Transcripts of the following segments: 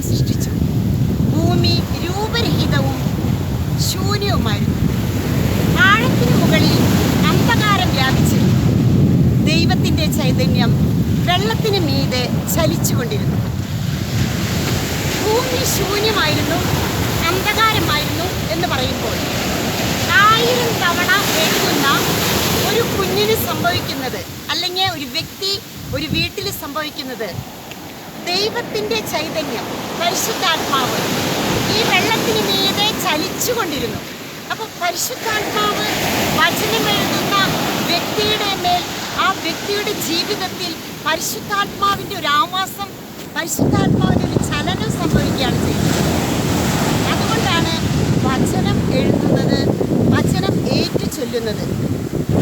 ദൈവം സൃഷ്ടിച്ചു ഭൂമി രൂപരഹിതവും ശൂന്യവുമായിരുന്നു. ആഴത്തിന് മുകളിൽ അന്ധകാരം വ്യാപിച്ചിരുന്നു. ദൈവത്തിന്റെ ചൈതന്യം വെള്ളത്തിന് മീതെ ചലിച്ചുകൊണ്ടിരുന്നു. ഭൂമി ശൂന്യമായിരുന്നു അന്ധകാരമായിരുന്നു എന്ന് പറയുമ്പോൾ ആയിരം തവണ എഴുതുന്ന ഒരു കുഞ്ഞിന് സംഭവിക്കുന്നത് അല്ലെങ്കിൽ ഒരു വ്യക്തി ഒരു വീട്ടിൽ സംഭവിക്കുന്നത് ദൈവത്തിന്റെ ചൈതന്യം പരിശുദ്ധാത്മാവ്. ഈ വെള്ളത്തിന് മീതെ ചലിച്ചുകൊണ്ടിരുന്നു. അപ്പോൾ പരിശുദ്ധാത്മാവ് വചനം എഴുതുന്ന വ്യക്തിയുടെ മേൽ ആ വ്യക്തിയുടെ ജീവിതത്തിൽ പരിശുദ്ധാത്മാവിന്റെ ഒരു ആവാസം പരിശുദ്ധാത്മാവിന്റെ ഒരു ചലനം സംഭവിക്കുകയാണ് ചെയ്യുന്നത്. അതുകൊണ്ടാണ് വചനം എഴുതുന്നത് വചനം ഏറ്റു ചൊല്ലുന്നത്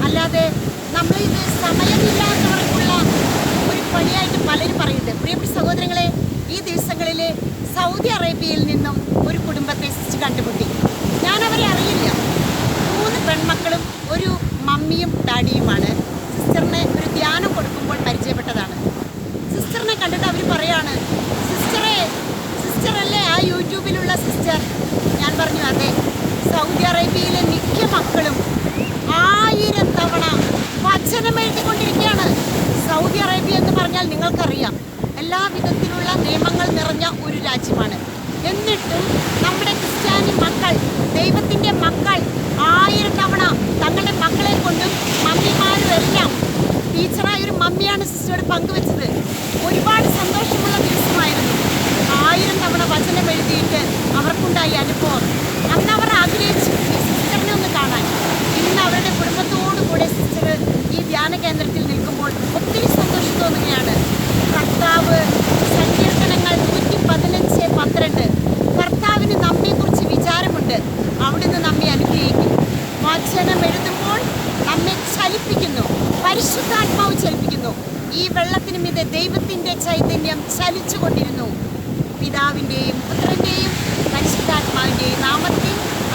അല്ലാതെ നമ്മളിത് സമയമില്ലാത്തവർക്കുള്ള ഒരു പണിയായിട്ട് പലരും പറയുന്നുണ്ട്. പ്രിയപ്പെട്ട സൗദി അറേബ്യയിൽ നിന്നും ഒരു കുടുംബത്തെ സിസ്റ്റ് കണ്ടുമുട്ടി. ഞാൻ അവരെ അറിയില്ല. മൂന്ന് പെൺമക്കളും ഒരു മമ്മിയും ഡാഡിയുമാണ്. സിസ്റ്ററിനെ ഒരു ധ്യാനം കൊടുക്കുമ്പോൾ പരിചയപ്പെട്ടതാണ്. സിസ്റ്ററിനെ കണ്ടിട്ട് അവർ പറയാണ് സിസ്റ്ററെ സിസ്റ്ററല്ലേ ആ യൂട്യൂബിലുള്ള സിസ്റ്റർ? ഞാൻ പറഞ്ഞു അതെ. സൗദി അറേബ്യയിലെ മിക്ക മക്കളും ആയിരം തവണ വചനം എഴുതിക്കൊണ്ടിരിക്കുകയാണ് സൗദി അറേബ്യ എന്ന് പറഞ്ഞാൽ നിങ്ങൾക്കറിയാം. എല്ലാ വിധത്തിലുള്ള നിയമങ്ങൾ നിറഞ്ഞ ഒരു രാജ്യമാണ്. എന്നിട്ടും നമ്മുടെ ക്രിസ്ത്യാനി മക്കൾ ദൈവത്തിന്റെ മക്കൾ ആയിരം തവണ തങ്ങളുടെ മക്കളെ കൊണ്ടും മമ്മിമാരും എല്ലാം ടീച്ചറായ ഒരു മമ്മിയാണ് സിസ്റ്ററോട് പങ്കുവെച്ചത്. ഒരുപാട് സന്തോഷമുള്ള ദിവസമായിരുന്നു. ആയിരം തവണ വചനം എഴുതിയിട്ട് അവർക്കുണ്ടായി അനുഭവം. അന്ന് അവർ ആഗ്രഹിച്ചു ഈ സിസ്റ്ററിനെ ഒന്ന് കാണാൻ. ഇന്ന് അവരുടെ കുടുംബത്തോടു കൂടെ സിസ്റ്റർ ഈ ധ്യാന കേന്ദ്രത്തിൽ ചലിപ്പിക്കുന്നു ഈ വെള്ളത്തിന് മീതെ ദൈവത്തിന്റെ ചൈതന്യം ചലിച്ചുകൊണ്ടിരുന്നു പിതാവിന്റെയും പുത്രന്റെയും പരിശുദ്ധാത്മാവിന്റെയും നാമത്തിൽ